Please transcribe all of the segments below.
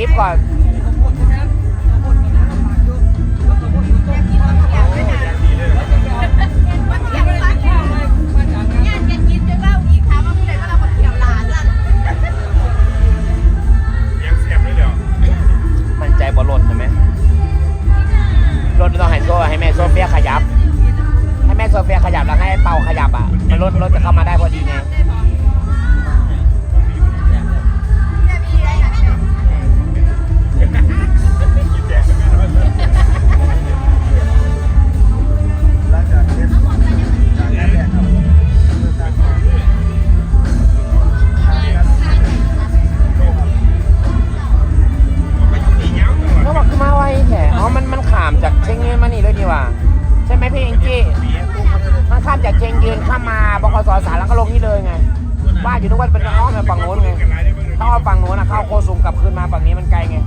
hip hop. สารหลังก็ลงนี่เลยไงบ้านอยู่นู้นเป็นอ้อมไฝั่งโน้นไงถ้าอ้อมฝั่งโน้นอะเข้าโคสุงกลับคืนมาฝั่งนี้มันไกลไง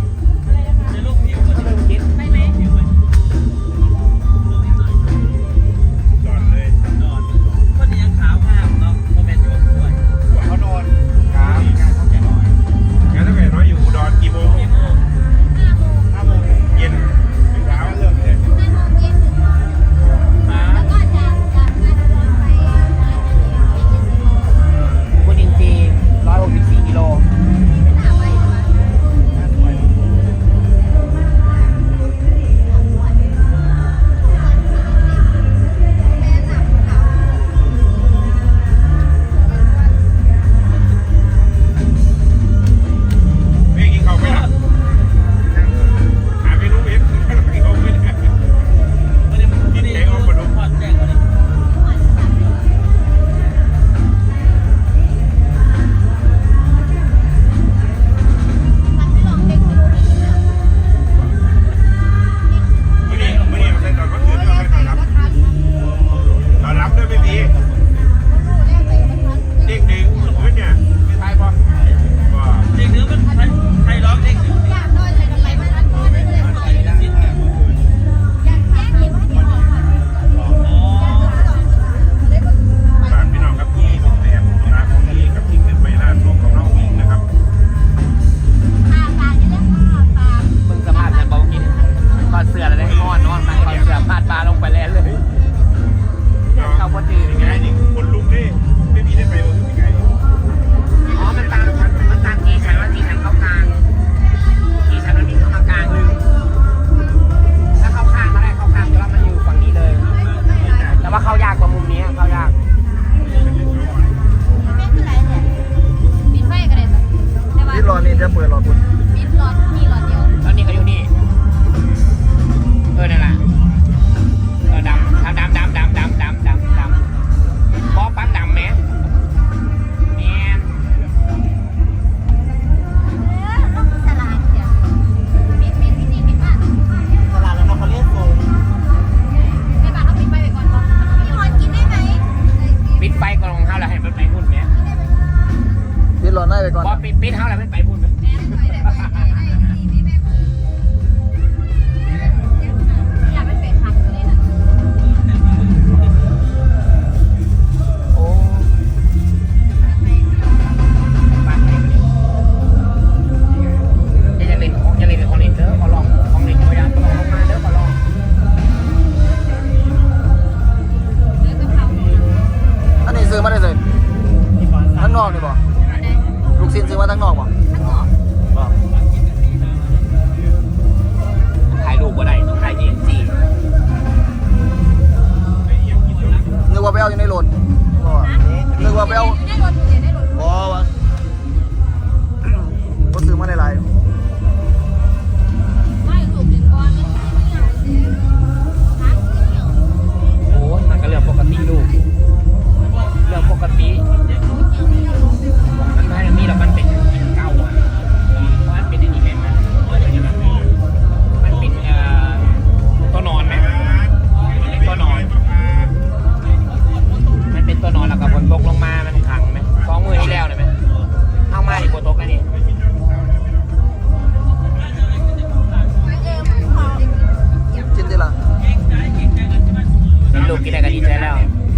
que una canita de helado.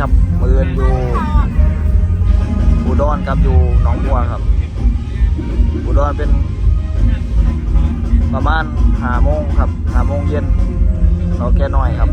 ครับมือนอยู่อุดรครับอยู่หนองบัวครับ อุดรเป็น ประมาณหาโมงครับหาโมงเย็นเราแก่น้อยครับ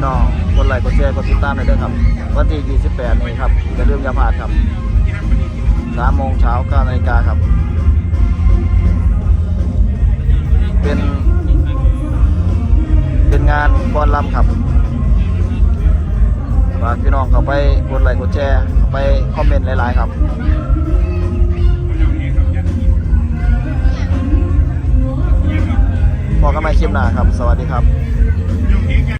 พี่น้องกดไลค์กดแชร์กดติดตามหน่อยด้วยครับ วันที่ 28 นี้ครับอย่าลืมอย่าพลาดครับ3โมงเช้า9นาฬิกาครับ เป็น เป็นงานก้อนลำครับฝากพี่น้องเข้าไปกดไลค์กดแชร์เข้าไปคอมเมนต์หลาย ๆ ครับพอกันใหม่คลิปหน้าครับ สวัสดีครับ